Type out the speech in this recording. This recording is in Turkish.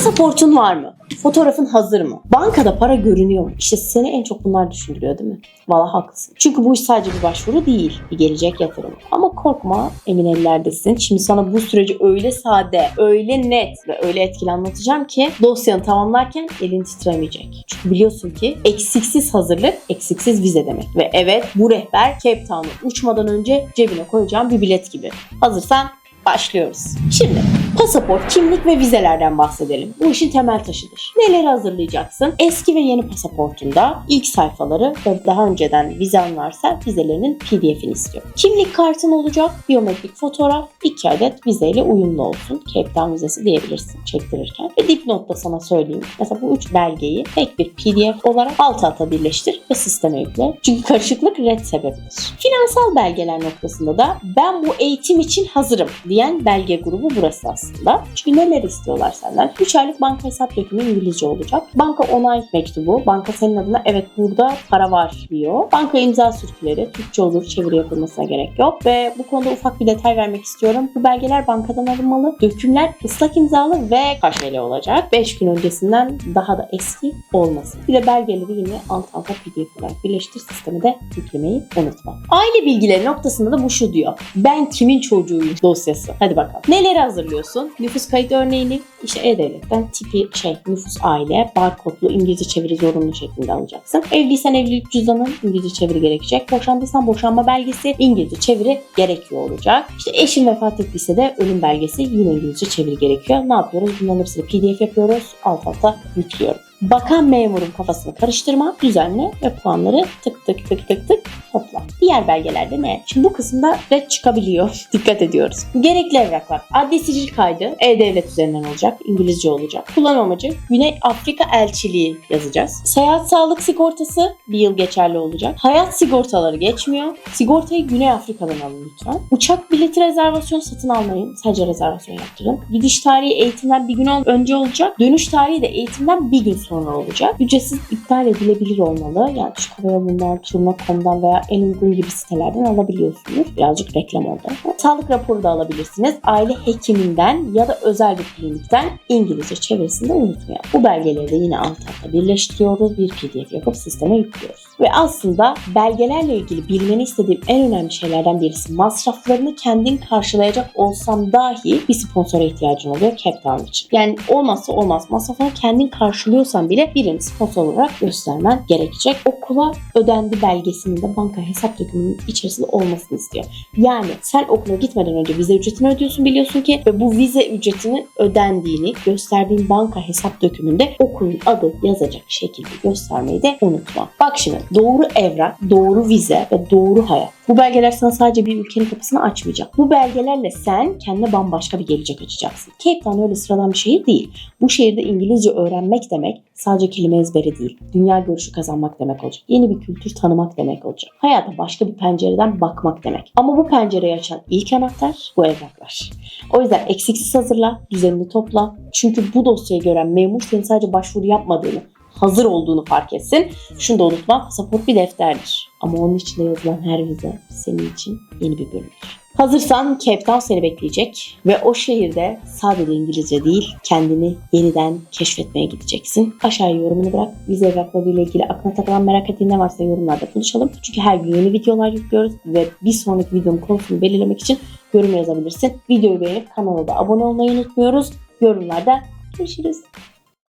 Pasaportun var mı? Fotoğrafın hazır mı? Bankada para görünüyor mu? İşte seni en çok bunlar düşündürüyor değil mi? Valla haklısın. Çünkü bu iş sadece bir başvuru değil. Bir gelecek yatırım. Ama korkma emin ellerdesin. Şimdi sana bu süreci öyle sade, öyle net ve öyle etkili anlatacağım ki dosyanı tamamlarken elin titremeyecek. Çünkü biliyorsun ki eksiksiz hazırlık, eksiksiz vize demek. Ve evet bu rehber Cape Town'a uçmadan önce cebine koyacağım bir bilet gibi. Hazırsan başlıyoruz. Şimdi pasaport, kimlik ve vizelerden bahsedelim. Bu işin temel taşıdır. Neleri hazırlayacaksın? Eski ve yeni pasaportunda ilk sayfaları ve daha önceden vizen varsa vizelerinin pdf'ini istiyor. Kimlik kartın olacak, biyometrik fotoğraf, 2 adet vizeyle uyumlu olsun. Cape Town vizesi diyebilirsin çektirirken. Ve dipnotta sana söyleyeyim. Mesela bu üç belgeyi tek bir pdf olarak alt alta birleştir ve sisteme yükle. Çünkü karışıklık red sebebidir. Finansal belgeler noktasında da ben bu eğitim için hazırım diyen belge grubu burası aslında. Çünkü neler istiyorlar senden? 3 aylık banka hesap dökümü İngilizce olacak. Banka onay mektubu. Banka senin adına evet burada para var diyor. Banka imza sürküleri. Türkçe olur çeviri yapılmasına gerek yok. Ve bu konuda ufak bir detay vermek istiyorum. Bu belgeler bankadan alınmalı. Dökümler ıslak imzalı ve kaşeli olacak. 5 gün öncesinden daha da eski olmasın. Bir de belgeleri yine alt alta pdf olarak birleştir sisteme de yüklemeyi unutma. Aile bilgileri noktasında da bu şu diyor. Ben kimin çocuğuyum dosyası. Hadi bakalım. Neleri hazırlıyorsun? Nüfus kayıt örneğini işte E-Devlet'ten tipi şey nüfus aile barkodlu İngilizce çeviri zorunlu şeklinde alacaksın. Evliysen evlilik cüzdanın İngilizce çeviri gerekecek. Boşandıysan boşanma belgesi İngilizce çeviri gerekiyor olacak. İşte eşin vefat ettiyse de ölüm belgesi yine İngilizce çeviri gerekiyor. Ne yapıyoruz? Bunların hepsini pdf yapıyoruz. Alt alta yüklüyorum. Bakan memurun kafasını karıştırma, düzenle ve puanları tık tık tık tık tık topla. Diğer belgelerde ne? Şimdi bu kısımda red çıkabiliyor. Dikkat ediyoruz. Gerekli evraklar. Adli sicil kaydı E-Devlet üzerinden olacak. İngilizce olacak. Kullanım amacı Güney Afrika elçiliği yazacağız. Seyahat sağlık sigortası bir yıl geçerli olacak. Hayat sigortaları geçmiyor. Sigortayı Güney Afrika'dan alın lütfen. Uçak bileti rezervasyonu satın almayın. Sadece rezervasyon yaptırın. Gidiş tarihi eğitimden bir gün önce olacak. Dönüş tarihi de eğitimden bir gün sonra olacak. Ücretsiz iptal edilebilir olmalı. Yani Türk Hava Yolundan, Turna.com'dan veya en uygun gibi sitelerden alabiliyorsunuz. Birazcık reklam oldu. Sağlık raporu da alabilirsiniz. Aile hekiminden ya da özel bir klinikten İngilizce çevirisini de unutmayalım. Bu belgeleri de yine alt alta birleştiriyoruz. Bir pdf yapıp sisteme yüklüyoruz. Ve aslında belgelerle ilgili bilmeni istediğim en önemli şeylerden birisi masraflarını kendin karşılayacak olsam dahi bir sponsora ihtiyacın oluyor Cape Town için. Yani olmazsa olmaz. Masrafını kendin karşılıyorsan bile birini sponsor olarak göstermen gerekecek. Okula ödendi belgesinin de banka hesap dökümünün içerisinde olmasını istiyor. Yani sen okula gitmeden önce vize ücretini ödüyorsun biliyorsun ki ve bu vize ücretinin ödendiğini gösterdiğin banka hesap dökümünde okulun adı yazacak şekilde göstermeyi de unutma. Bak şimdi doğru evrak, doğru vize ve doğru hayat. Bu belgeler sana sadece bir ülkenin kapısını açmayacak. Bu belgelerle sen kendine bambaşka bir gelecek açacaksın. Cape Town öyle sıradan bir şehir değil. Bu şehirde İngilizce öğrenmek demek sadece kelime ezberi değil. Dünya görüşü kazanmak demek olacak. Yeni bir kültür tanımak demek olacak. Hayata başka bir pencereden bakmak demek. Ama bu pencereyi açan ilk anahtar bu evraklar. O yüzden eksiksiz hazırla, düzenini topla. Çünkü bu dosyayı gören memur senin sadece başvuru yapmadığını, hazır olduğunu fark etsin. Şunu da unutma, pasaport bir defterdir. Ama onun içinde yazılan her vize senin için yeni bir bölümdür. Hazırsan Cape Town seni bekleyecek ve o şehirde sadece İngilizce değil kendini yeniden keşfetmeye gideceksin. Aşağıya yorumunu bırak. Vize evrakları ile ilgili aklına takılan merak ettiğin ne varsa yorumlarda buluşalım. Çünkü her gün yeni videolar yüklüyoruz ve bir sonraki videonun konusunu belirlemek için yorum yazabilirsin. Videoyu beğenip kanala da abone olmayı unutmuyoruz. Yorumlarda görüşürüz.